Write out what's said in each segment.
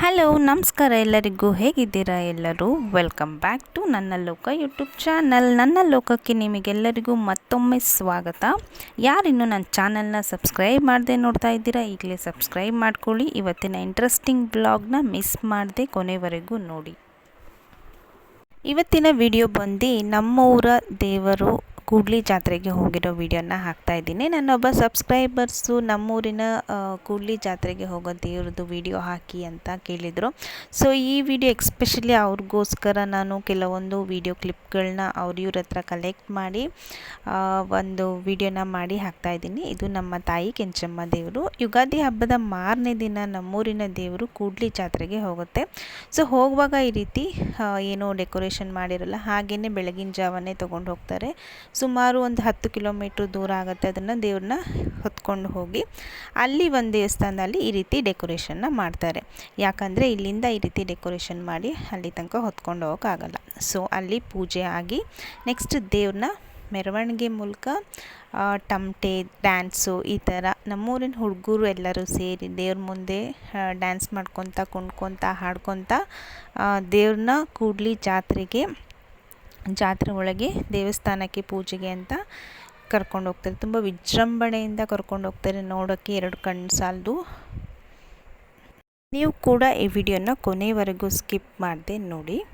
Hello, ನಮಸ್ಕಾರ ಎಲ್ಲರಿಗೂ. ಹೇಗಿದ್ದೀರಾ ಎಲ್ಲರೂ? ವೆಲ್ಕಮ್ ಬ್ಯಾಕ್ ಟು ನನ್ನ ಲೋಕ ಯೂಟ್ಯೂಬ್ ಚಾನಲ್ ನನ್ನ ಲೋಕಕ್ಕೆ ನಿಮಗೆಲ್ಲರಿಗೂ ಮತ್ತೊಮ್ಮೆ ಸ್ವಾಗತ. ಯಾರಿನ್ನೂ ನನ್ನ ಚಾನಲ್ನ ಸಬ್ಸ್ಕ್ರೈಬ್ ಮಾಡದೆ ನೋಡ್ತಾ ಇದ್ದೀರಾ, ಈಗಲೇ ಸಬ್ಸ್ಕ್ರೈಬ್ ಮಾಡ್ಕೊಳ್ಳಿ. ಇವತ್ತಿನ ಇಂಟ್ರೆಸ್ಟಿಂಗ್ ಬ್ಲಾಗ್ನ ಮಿಸ್ ಮಾಡದೆ ಕೊನೆವರೆಗೂ ನೋಡಿ. ಇವತ್ತಿನ ವಿಡಿಯೋ ಬಂದು ನಮ್ಮ ಊರ ದೇವರು ಕೂಡ್ಲಿ ಜಾತ್ರೆಗೆ ಹೋಗಿರೋ ವಿಡಿಯೋನ ಹಾಕ್ತಾ ಇದ್ದೀನಿ. ನನ್ನೊಬ್ಬ ಸಬ್ಸ್ಕ್ರೈಬರ್ಸು ನಮ್ಮೂರಿನ ಕೂಡ್ಲಿ ಜಾತ್ರೆಗೆ ಹೋಗೋ ದೇವ್ರದ್ದು ವಿಡಿಯೋ ಹಾಕಿ ಅಂತ ಕೇಳಿದರು. ಸೊ, ಈ ವಿಡಿಯೋ ಎಕ್ಸ್ಪೆಷಲಿ ಅವ್ರಿಗೋಸ್ಕರ ನಾನು ಕೆಲವೊಂದು ವಿಡಿಯೋ ಕ್ಲಿಪ್ಗಳನ್ನ ಅವ್ರ ಇವ್ರ ಹತ್ರ ಕಲೆಕ್ಟ್ ಮಾಡಿ ಒಂದು ವಿಡಿಯೋನ ಮಾಡಿ ಹಾಕ್ತಾ ಇದ್ದೀನಿ. ಇದು ನಮ್ಮ ತಾಯಿ ಕೆಂಚಮ್ಮ ದೇವರು. ಯುಗಾದಿ ಹಬ್ಬದ ಮಾರನೇ ದಿನ ನಮ್ಮೂರಿನ ದೇವರು ಕೂಡ್ಲಿ ಜಾತ್ರೆಗೆ ಹೋಗುತ್ತೆ. ಸೊ, ಹೋಗುವಾಗ ಈ ರೀತಿ ಏನು ಡೆಕೋರೇಷನ್ ಮಾಡಿರಲ್ಲ ಹಾಗೆಯೇ ಬೆಳಗಿನ ಜಾವನೇ ತೊಗೊಂಡು ಹೋಗ್ತಾರೆ. ಸುಮಾರು ಒಂದು ಹತ್ತು ಕಿಲೋಮೀಟ್ರ್ ದೂರ ಆಗುತ್ತೆ ಅದನ್ನು ದೇವ್ರನ್ನ ಹೊತ್ಕೊಂಡು ಹೋಗಿ. ಅಲ್ಲಿ ಒಂದು ದೇವಸ್ಥಾನದಲ್ಲಿ ಈ ರೀತಿ ಡೆಕೋರೇಷನ್ನ ಮಾಡ್ತಾರೆ. ಯಾಕಂದರೆ ಇಲ್ಲಿಂದ ಈ ರೀತಿ ಡೆಕೋರೇಷನ್ ಮಾಡಿ ಅಲ್ಲಿ ತನಕ ಹೊತ್ಕೊಂಡು ಹೋಗೋಕ್ಕಾಗಲ್ಲ. ಸೊ, ಅಲ್ಲಿ ಪೂಜೆ ಆಗಿ ನೆಕ್ಸ್ಟ್ ದೇವ್ರನ್ನ ಮೆರವಣಿಗೆ ಮೂಲಕ ಟಮಟೆ, ಡ್ಯಾನ್ಸು ಈ ಥರ ನಮ್ಮೂರಿನ ಹುಡುಗರು ಎಲ್ಲರೂ ಸೇರಿ ದೇವ್ರ ಮುಂದೆ ಡ್ಯಾನ್ಸ್ ಮಾಡ್ಕೊತ ಕುಣ್ಕೊತ ಹಾಡ್ಕೊತ ದೇವ್ರನ್ನ ಕೂಡ್ಲಿ ಜಾತ್ರೆಗೆ ಜಾತ್ರೆ ಒಳಗೆ ದೇವಸ್ಥಾನಕ್ಕೆ ಪೂಜೆಗೆ ಅಂತ ಕರ್ಕೊಂಡು ಹೋಗ್ತಾರೆ. ತುಂಬ ವಿಜೃಂಭಣೆಯಿಂದ ಕರ್ಕೊಂಡು ಹೋಗ್ತಾರೆ ನೋಡೋಕ್ಕೆ ಎರಡು ಕಣ್ಣು ಸಾಲದು. ನೀವು ಕೂಡ ಈ ವಿಡಿಯೋನ ಕೊನೆವರೆಗೂ ಸ್ಕಿಪ್ ಮಾಡದೆ ನೋಡಿ.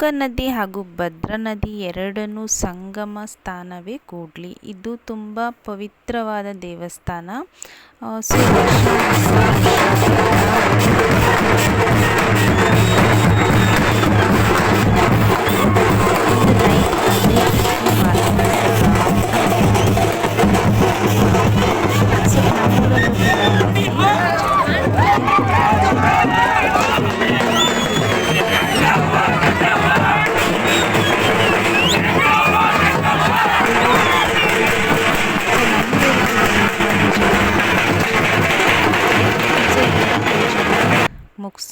ತುಂಗ ನದಿ ಹಾಗೂ ಭದ್ರಾ ನದಿ ಎರಡನ್ನೂ ಸಂಗಮ ಸ್ಥಾನವೇ ಕೂಡ್ಲಿ. ಇದು ತುಂಬ ಪವಿತ್ರವಾದ ದೇವಸ್ಥಾನ.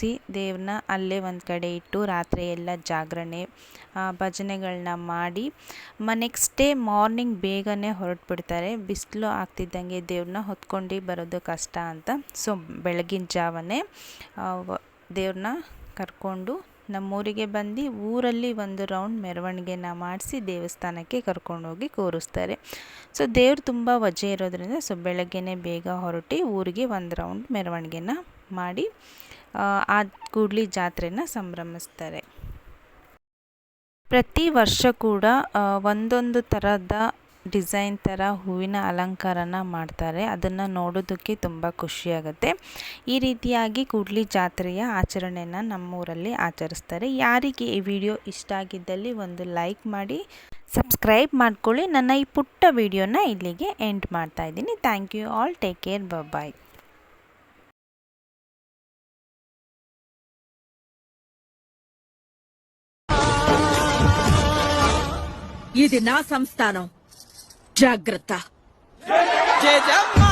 ಮುಗಿಸಿ ದೇವ್ರನ್ನ ಅಲ್ಲೇ ಒಂದು ಕಡೆ ಇಟ್ಟು ರಾತ್ರಿ ಎಲ್ಲ ಜಾಗರಣೆ ಭಜನೆಗಳನ್ನ ಮಾಡಿ, ಮ ನೆಕ್ಸ್ಟ್ ಡೇ ಮಾರ್ನಿಂಗ್ ಬೇಗನೆ ಹೊರಟ್ಬಿಡ್ತಾರೆ. ಬಿಸಿಲು ಆಗ್ತಿದ್ದಂಗೆ ದೇವ್ರನ್ನ ಹೊತ್ಕೊಂಡು ಬರೋದು ಕಷ್ಟ ಅಂತ. ಸೊ ಬೆಳಗಿನ ಜಾವನೇ ದೇವ್ರನ್ನ ಕರ್ಕೊಂಡು ನಮ್ಮೂರಿಗೆ ಬಂದು ಊರಲ್ಲಿ ಒಂದು ರೌಂಡ್ ಮೆರವಣಿಗೆನ ಮಾಡಿಸಿ ದೇವಸ್ಥಾನಕ್ಕೆ ಕರ್ಕೊಂಡೋಗಿ ಕೂರಿಸ್ತಾರೆ. ಸೊ ದೇವ್ರು ತುಂಬ ವಜೆ ಇರೋದ್ರಿಂದ ಸೊ ಬೆಳಗ್ಗೆನೇ ಬೇಗ ಹೊರಟಿ ಊರಿಗೆ ಒಂದು ರೌಂಡ್ ಮೆರವಣಿಗೆನ ಮಾಡಿ ಆ, ಕೂಡ್ಲಿ ಜಾತ್ರೆನ ಸಂಭ್ರಮಿಸ್ತಾರೆ. ಪ್ರತಿ ವರ್ಷ ಕೂಡ ಒಂದೊಂದು ಥರದ ಡಿಸೈನ್ ಥರ ಹೂವಿನ ಅಲಂಕಾರನ ಮಾಡ್ತಾರೆ ಅದನ್ನು ನೋಡೋದಕ್ಕೆ ತುಂಬ ಖುಷಿಯಾಗುತ್ತೆ ಈ ರೀತಿಯಾಗಿ ಕೂಡ್ಲಿ ಜಾತ್ರೆಯ ಆಚರಣೆನ ನಮ್ಮೂರಲ್ಲಿ ಆಚರಿಸ್ತಾರೆ ಯಾರಿಗೆ ಈ ವಿಡಿಯೋ ಇಷ್ಟ ಆಗಿದ್ದಲ್ಲಿ ಒಂದು ಲೈಕ್ ಮಾಡಿ ಸಬ್ಸ್ಕ್ರೈಬ್ ಮಾಡ್ಕೊಳ್ಳಿ ನನ್ನ ಈ ಪುಟ್ಟ ವಿಡಿಯೋನ ಇಲ್ಲಿಗೆ ಎಂಡ್ ಮಾಡ್ತಾ ಇದ್ದೀನಿ thank you all take care bye ఇది నా సంస్థానం జాగ్రత్త. జయజమ్మా